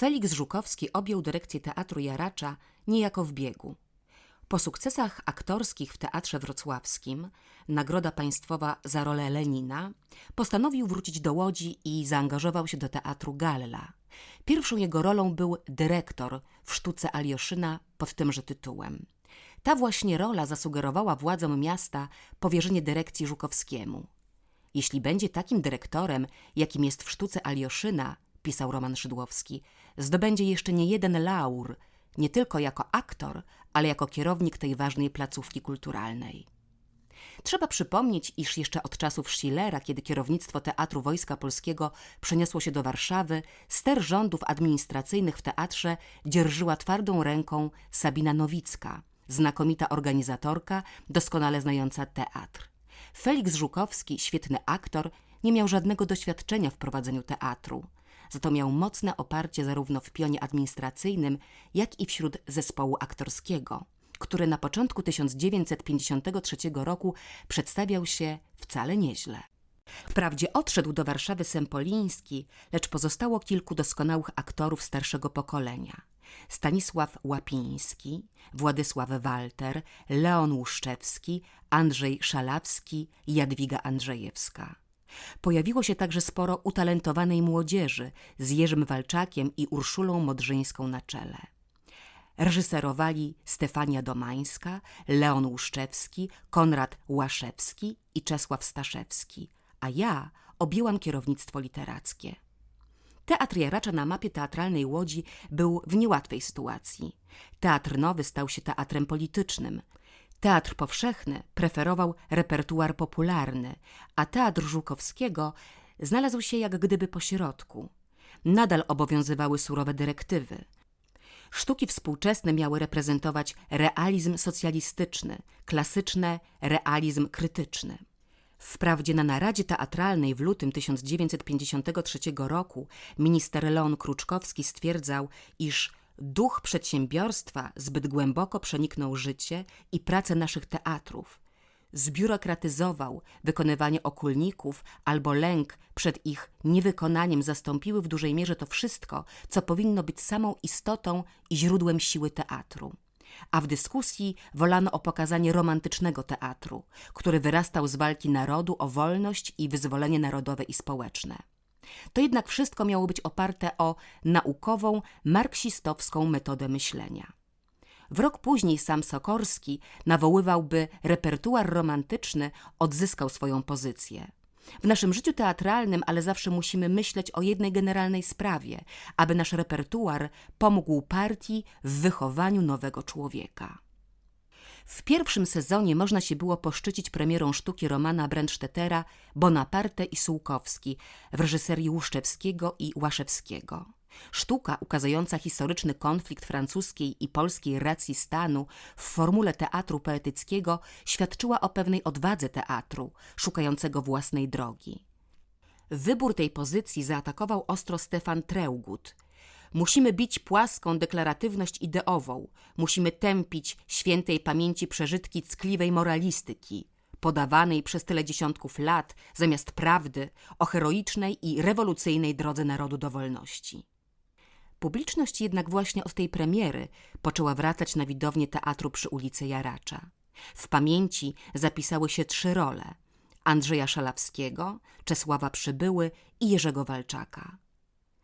Felix Żukowski objął dyrekcję Teatru Jaracza niejako w biegu. Po sukcesach aktorskich w Teatrze Wrocławskim, Nagroda Państwowa za rolę Lenina, postanowił wrócić do Łodzi i zaangażował się do Teatru Galla. Pierwszą jego rolą był dyrektor w sztuce Alioszyna pod tymże tytułem. Ta właśnie rola zasugerowała władzom miasta powierzenie dyrekcji Żukowskiemu. Jeśli będzie takim dyrektorem, jakim jest w sztuce Alioszyna, pisał Roman Szydłowski, zdobędzie jeszcze nie jeden laur, nie tylko jako aktor, ale jako kierownik tej ważnej placówki kulturalnej. Trzeba przypomnieć, iż jeszcze od czasów Schillera, kiedy kierownictwo Teatru Wojska Polskiego przeniosło się do Warszawy, ster rządów administracyjnych w teatrze dzierżyła twardą ręką Sabina Nowicka, znakomita organizatorka, doskonale znająca teatr. Felix Żukowski, świetny aktor, nie miał żadnego doświadczenia w prowadzeniu teatru. Za to miał mocne oparcie zarówno w pionie administracyjnym, jak i wśród zespołu aktorskiego, który na początku 1953 roku przedstawiał się wcale nieźle. Wprawdzie odszedł do Warszawy Sempoliński, lecz pozostało kilku doskonałych aktorów starszego pokolenia. Stanisław Łapiński, Władysław Walter, Leon Łuszczewski, Andrzej Szalawski Jadwiga Andrzejewska. Pojawiło się także sporo utalentowanej młodzieży z Jerzym Walczakiem i Urszulą Modrzyńską na czele. Reżyserowali Stefania Domańska, Leon Łuszczewski, Konrad Łaszewski i Czesław Staszewski, a ja objęłam kierownictwo literackie. Teatr Jaracza na mapie teatralnej Łodzi był w niełatwej sytuacji. Teatr nowy stał się teatrem politycznym. Teatr powszechny preferował repertuar popularny, a teatr Żukowskiego znalazł się jak gdyby po środku. Nadal obowiązywały surowe dyrektywy. Sztuki współczesne miały reprezentować realizm socjalistyczny, klasyczne realizm krytyczny. Wprawdzie na naradzie teatralnej w lutym 1953 roku minister Leon Kruczkowski stwierdzał, iż duch przedsiębiorstwa zbyt głęboko przeniknął życie i pracę naszych teatrów. Zbiurokratyzował wykonywanie okulników albo lęk przed ich niewykonaniem zastąpiły w dużej mierze to wszystko, co powinno być samą istotą i źródłem siły teatru a w dyskusji wolano o pokazanie romantycznego teatru, który wyrastał z walki narodu o wolność i wyzwolenie narodowe i społeczne. To jednak wszystko miało być oparte o naukową, marksistowską metodę myślenia. W rok później sam Sokorski nawoływał, by repertuar romantyczny odzyskał swoją pozycję. W naszym życiu teatralnym, ale zawsze musimy myśleć o jednej generalnej sprawie, aby nasz repertuar pomógł partii w wychowaniu nowego człowieka. W pierwszym sezonie można się było poszczycić premierą sztuki Romana Brandstettera Bonaparte i Sułkowski w reżyserii Łuszczewskiego i Łaszewskiego. Sztuka ukazująca historyczny konflikt francuskiej i polskiej racji stanu w formule teatru poetyckiego świadczyła o pewnej odwadze teatru, szukającego własnej drogi. Wybór tej pozycji zaatakował ostro Stefan Treugut. Musimy bić płaską deklaratywność ideową, musimy tępić świętej pamięci przeżytki ckliwej moralistyki, podawanej przez tyle dziesiątków lat zamiast prawdy o heroicznej i rewolucyjnej drodze narodu do wolności. Publiczność jednak właśnie od tej premiery poczęła wracać na widownię teatru przy ulicy Jaracza. W pamięci zapisały się trzy role Andrzeja Szalawskiego, Czesława Przybyły i Jerzego Walczaka.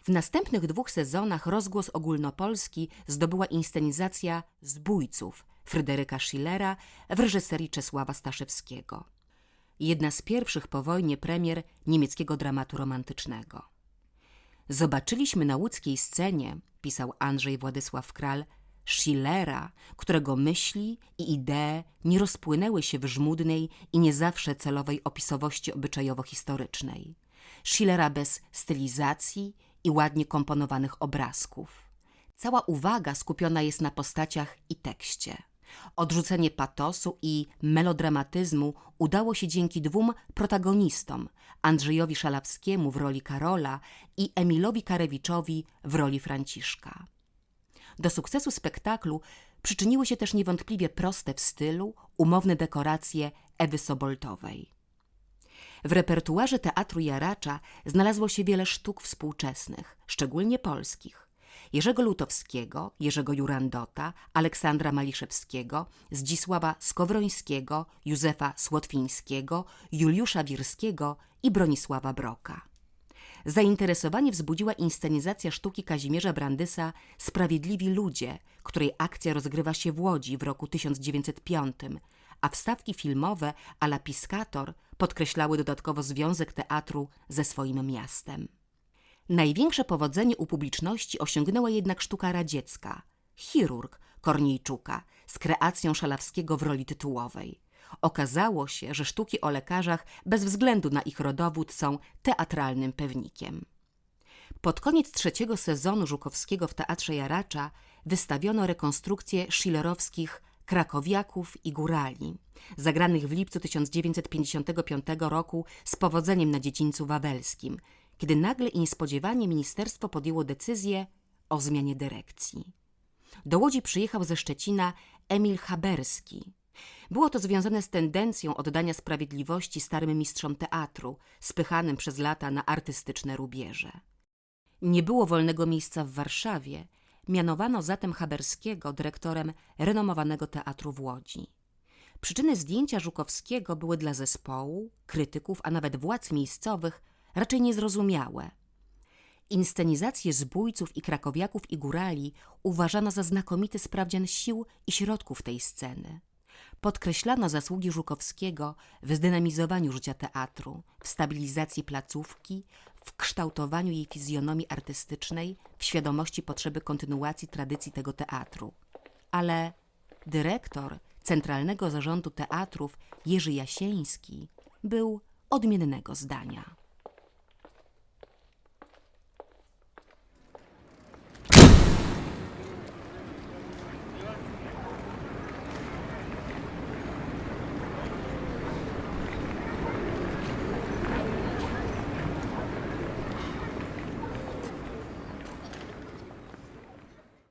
W następnych dwóch sezonach rozgłos ogólnopolski zdobyła inscenizacja Zbójców Fryderyka Schillera w reżyserii Czesława Staszewskiego. Jedna z pierwszych po wojnie premier niemieckiego dramatu romantycznego. Zobaczyliśmy na łódzkiej scenie, pisał Andrzej Władysław Kral, Schillera, którego myśli i idee nie rozpłynęły się w żmudnej i nie zawsze celowej opisowości obyczajowo-historycznej. Schillera bez stylizacji i ładnie komponowanych obrazków. Cała uwaga skupiona jest na postaciach i tekście. Odrzucenie patosu i melodramatyzmu udało się dzięki dwóm protagonistom Andrzejowi Szalawskiemu w roli Karola i Emilowi Karewiczowi w roli Franciszka. Do sukcesu spektaklu przyczyniły się też niewątpliwie proste w stylu, umowne dekoracje Ewy Soboltowej. W repertuarze teatru Jaracza znalazło się wiele sztuk współczesnych, szczególnie polskich. Jerzego Lutowskiego, Jerzego Jurandota, Aleksandra Maliszewskiego, Zdzisława Skowrońskiego, Józefa Słotwińskiego, Juliusza Wirskiego i Bronisława Broka. Zainteresowanie wzbudziła inscenizacja sztuki Kazimierza Brandysa Sprawiedliwi Ludzie, której akcja rozgrywa się w Łodzi w roku 1905, a wstawki filmowe a Piscator podkreślały dodatkowo związek teatru ze swoim miastem. Największe powodzenie u publiczności osiągnęła jednak sztuka radziecka Chirurg Korniejczuka z kreacją Szalawskiego w roli tytułowej. Okazało się, że sztuki o lekarzach bez względu na ich rodowód są teatralnym pewnikiem. Pod koniec trzeciego sezonu Żukowskiego w Teatrze Jaracza wystawiono rekonstrukcję schillerowskich Krakowiaków i Górali, zagranych w lipcu 1955 roku z powodzeniem na dziedzińcu wawelskim, kiedy nagle i niespodziewanie ministerstwo podjęło decyzję o zmianie dyrekcji. Do Łodzi przyjechał ze Szczecina Emil Haberski. Było to związane z tendencją oddania sprawiedliwości starym mistrzom teatru, spychanym przez lata na artystyczne rubieże. Nie było wolnego miejsca w Warszawie, mianowano zatem Haberskiego dyrektorem renomowanego teatru w Łodzi. Przyczyny zdjęcia Żukowskiego były dla zespołu, krytyków, a nawet władz miejscowych raczej niezrozumiałe. Inscenizację zbójców i krakowiaków i górali uważano za znakomity sprawdzian sił i środków tej sceny. Podkreślano zasługi Żukowskiego w zdynamizowaniu życia teatru, w stabilizacji placówki, w kształtowaniu jej fizjonomii artystycznej, w świadomości potrzeby kontynuacji tradycji tego teatru. Ale dyrektor Centralnego Zarządu Teatrów Jerzy Jasieński był odmiennego zdania.